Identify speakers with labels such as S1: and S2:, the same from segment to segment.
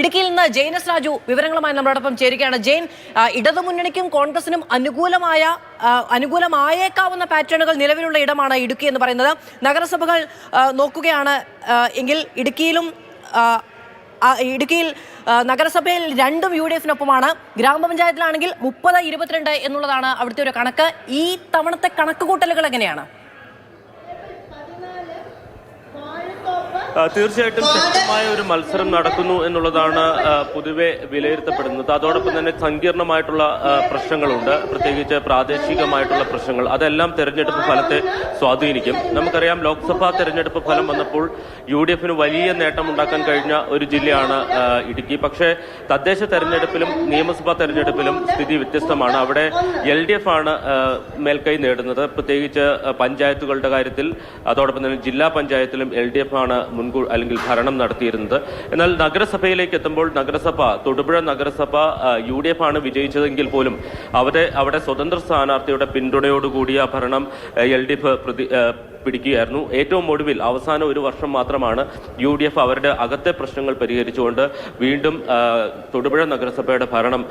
S1: ഇടുക്കിയിൽ നിന്ന് ജെയിനസ് രാജു വിവരങ്ങളുമായി നമ്മളോടൊപ്പം ചേരുകയാണ്. ജെയിൻ ഇടതുമുന്നണിക്കും കോൺഗ്രസിനും അനുകൂലമായ അനുകൂലമായേക്കാവുന്ന പാറ്റേണുകൾ നിലവിലുള്ള ഇടമാണ് ഇടുക്കി എന്ന് പറയുന്നത്. നഗരസഭകൾ നോക്കുകയാണ് എങ്കിൽ ഇടുക്കിയിലും ഇടുക്കിയിൽ നഗരസഭയിൽ രണ്ടും യു ഡി എഫിനൊപ്പമാണ് ഗ്രാമപഞ്ചായത്തിലാണെങ്കിൽ മുപ്പത് ഇരുപത്തിരണ്ട് എന്നുള്ളതാണ് അവിടുത്തെ ഒരു കണക്ക്. ഈ തവണത്തെ കണക്ക് കൂട്ടലുകൾ
S2: എങ്ങനെയാണ്? തീർച്ചയായിട്ടും ശക്തമായ ഒരു മത്സരം നടക്കുന്നു എന്നുള്ളതാണ് പൊതുവെ വിലയിരുത്തപ്പെടുന്നത്. അതോടൊപ്പം തന്നെ സങ്കീർണമായിട്ടുള്ള പ്രശ്നങ്ങളുണ്ട്. പ്രത്യേകിച്ച് പ്രാദേശികമായിട്ടുള്ള പ്രശ്നങ്ങൾ. അതെല്ലാം തെരഞ്ഞെടുപ്പ് ഫലത്തെ സ്വാധീനിക്കും. നമുക്കറിയാം ലോക്സഭാ തെരഞ്ഞെടുപ്പ് ഫലം വന്നപ്പോൾ യു ഡി എഫിന് വലിയ കഴിഞ്ഞ ഒരു ജില്ലയാണ് ഇടുക്കി. പക്ഷേ തദ്ദേശ തെരഞ്ഞെടുപ്പിലും നിയമസഭാ തെരഞ്ഞെടുപ്പിലും സ്ഥിതി വ്യത്യസ്തമാണ്. അവിടെ എൽ ഡി എഫ് ആണ് മേൽക്കൈ നേടുന്നത്. പ്രത്യേകിച്ച് പഞ്ചായത്തുകളുടെ കാര്യത്തിൽ അതോടൊപ്പം തന്നെ ജില്ലാ പഞ്ചായത്തിലും എൽ ഡി എഫ് ആണ് മുൻകൂർ അല്ലെങ്കിൽ ഭരണം നടത്തിയിരുന്നത്. എന്നാൽ നഗരസഭയിലേക്ക് എത്തുമ്പോൾ നഗരസഭ തൊടുപുഴ നഗരസഭ യു ഡി എഫ് ആണ് വിജയിച്ചതെങ്കിൽ പോലും അവിടെ അവിടെ സ്വതന്ത്ര സ്ഥാനാർത്ഥിയുടെ പിന്തുണയോടുകൂടിയ ഭരണം എൽ ഡി എഫ് പ്രതി പിടിക്കുകയായിരുന്നു. ഏറ്റവും ഒടുവിൽ അവസാന ഒരു വർഷം മാത്രമാണ് യു ഡി എഫ് അവരുടെ അകത്തെ പ്രശ്നങ്ങൾ പരിഹരിച്ചുകൊണ്ട് വീണ്ടും തൊടുപുഴ നഗരസഭയുടെ ഭരണം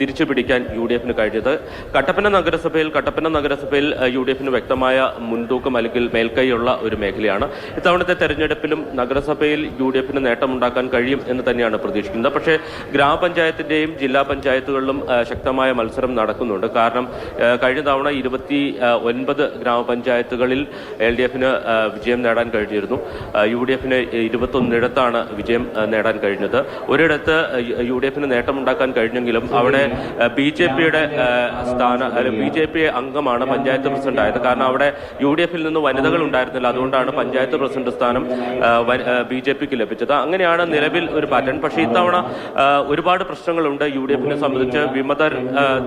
S2: തിരിച്ചു പിടിക്കാൻ യു ഡി എഫിന് കഴിഞ്ഞത്. കട്ടപ്പന നഗരസഭയിൽ കട്ടപ്പന നഗരസഭയിൽ യു ഡി എഫിന് വ്യക്തമായ മുൻതൂക്കം അല്ലെങ്കിൽ മേൽക്കൈയുള്ള ഒരു മേഖലയാണ്. ഇത്തവണത്തെ തെരഞ്ഞെടുപ്പിലും നഗരസഭയിൽ യു ഡി എഫിന് നേട്ടമുണ്ടാക്കാൻ കഴിയും എന്ന് തന്നെയാണ് പ്രതീക്ഷിക്കുന്നത്. പക്ഷേ ഗ്രാമപഞ്ചായത്തിന്റെയും ജില്ലാ പഞ്ചായത്തുകളിലും ശക്തമായ മത്സരം നടക്കുന്നുണ്ട്. കാരണം കഴിഞ്ഞ തവണ ഇരുപത്തി ഒൻപത് ഒൻപത് ഗ്രാമപഞ്ചായത്തുകളിൽ എൽ ഡി എഫിന് വിജയം നേടാൻ കഴിഞ്ഞിരുന്നു. യു ഡി എഫിന് ഇരുപത്തൊന്നിടത്താണ് വിജയം നേടാൻ കഴിഞ്ഞത്. ഒരിടത്ത് യു ഡി എഫിന് നേട്ടമുണ്ടാക്കാൻ കഴിഞ്ഞെങ്കിലും അവിടെ ബി ജെ പിയുടെ സ്ഥാന ബി ജെ പി അംഗമാണ് പഞ്ചായത്ത് പ്രസിഡന്റ് ആയത് കാരണം അവിടെ യു ഡി എഫിൽ നിന്ന് വനിതകൾ ഉണ്ടായിരുന്നില്ല. അതുകൊണ്ടാണ് പഞ്ചായത്ത് പ്രസിഡന്റ് സ്ഥാനം ബി ജെ പിക്ക് ലഭിച്ചത്. അങ്ങനെയാണ് നിലവിൽ ഒരു പാറ്റേൺ പക്ഷേ ഇത്തവണ ഒരുപാട് പ്രശ്നങ്ങളുണ്ട് യു ഡി എഫിനെ സംബന്ധിച്ച്. വിമതർ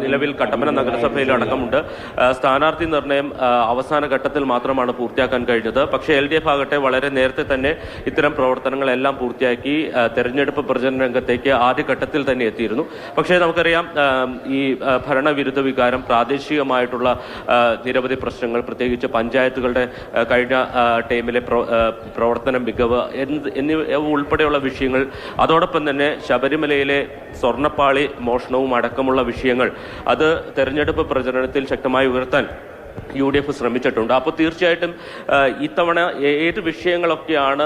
S2: നിലവിൽ കട്ടപ്പന നഗരസഭയിൽ അടക്കമുണ്ട് സ്ഥാനാർത്ഥി നിർണയം ആ, അവസാന ഘട്ടത്തിൽ മാത്രമാണ് പൂർത്തിയാക്കാൻ കഴിഞ്ഞത്. പക്ഷേ എൽ ഡി എഫ് ആകട്ടെ വളരെ നേരത്തെ തന്നെ ഇത്തരം പ്രവർത്തനങ്ങളെല്ലാം പൂർത്തിയാക്കി തെരഞ്ഞെടുപ്പ് പ്രചരണ രംഗത്തേക്ക് ആദ്യഘട്ടത്തിൽ തന്നെ എത്തിയിരുന്നു. പക്ഷേ നമുക്കറിയാം ഈ ഭരണവിരുദ്ധ വികാരം പ്രാദേശികമായിട്ടുള്ള നിരവധി പ്രശ്നങ്ങൾ പ്രത്യേകിച്ച് പഞ്ചായത്തുകളുടെ കഴിഞ്ഞ ടൈമിലെ പ്രവർത്തന മികവ് എന്നിവ ഉൾപ്പെടെയുള്ള വിഷയങ്ങൾ അതോടൊപ്പം തന്നെ ശബരിമലയിലെ സ്വർണപ്പാളി മോഷണവും അടക്കമുള്ള വിഷയങ്ങൾ അത് തെരഞ്ഞെടുപ്പ് പ്രചരണത്തിൽ ശക്തമായി ഉയർത്താൻ യു ഡി എഫ് ശ്രമിച്ചിട്ടുണ്ട്. അപ്പോൾ തീർച്ചയായിട്ടും ഇത്തവണ ഏത് വിഷയങ്ങളൊക്കെയാണ്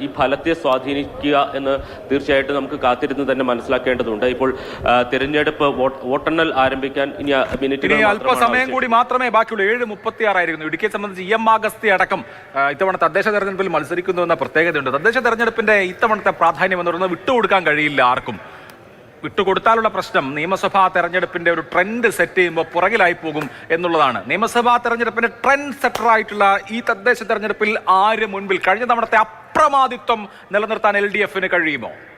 S2: ഈ ഫലത്തെ സ്വാധീനിക്കുക എന്ന് തീർച്ചയായിട്ടും നമുക്ക് കാത്തിരുന്ന് തന്നെ മനസ്സിലാക്കേണ്ടതുണ്ട്. ഇപ്പോൾ തിരഞ്ഞെടുപ്പ് വോട്ട്- വോട്ടെണ്ണൽ ആരംഭിക്കാൻ ഇനി മാത്രമാണ്
S3: അല്പസമയം കൂടി മാത്രമേ ബാക്കിയുള്ളൂ. ഏഴ് മുപ്പത്തി ആറായിരുന്നു ഇടുക്കിയെ സംബന്ധിച്ച് ഇ എം ആഗസ്തി അടക്കം ഇത്തവണ തദ്ദേശ തെരഞ്ഞെടുപ്പിൽ മത്സരിക്കുന്നു എന്ന പ്രത്യേകതയുണ്ട്. തദ്ദേശ തെരഞ്ഞെടുപ്പിന്റെ ഇത്തവണത്തെ പ്രാധാന്യം എന്ന് പറയുന്നത് വിട്ടുകൊടുക്കാൻ കഴിയില്ല ആർക്കും. വിട്ടുകൊടുത്താലുള്ള പ്രശ്നം നിയമസഭാ തെരഞ്ഞെടുപ്പിന്റെ ഒരു ട്രെൻഡ് സെറ്റ് ചെയ്യുമ്പോൾ പുറകിലായി പോകും എന്നുള്ളതാണ്. നിയമസഭാ തെരഞ്ഞെടുപ്പിന്റെ ട്രെൻഡ് സെറ്ററായിട്ടുള്ള ഈ തദ്ദേശ തെരഞ്ഞെടുപ്പിൽ ആര് മുൻപിൽ? കഴിഞ്ഞ തവണത്തെ അപ്രമാദിത്വം നിലനിർത്താൻ എൽ ഡി എഫിന് കഴിയുമോ?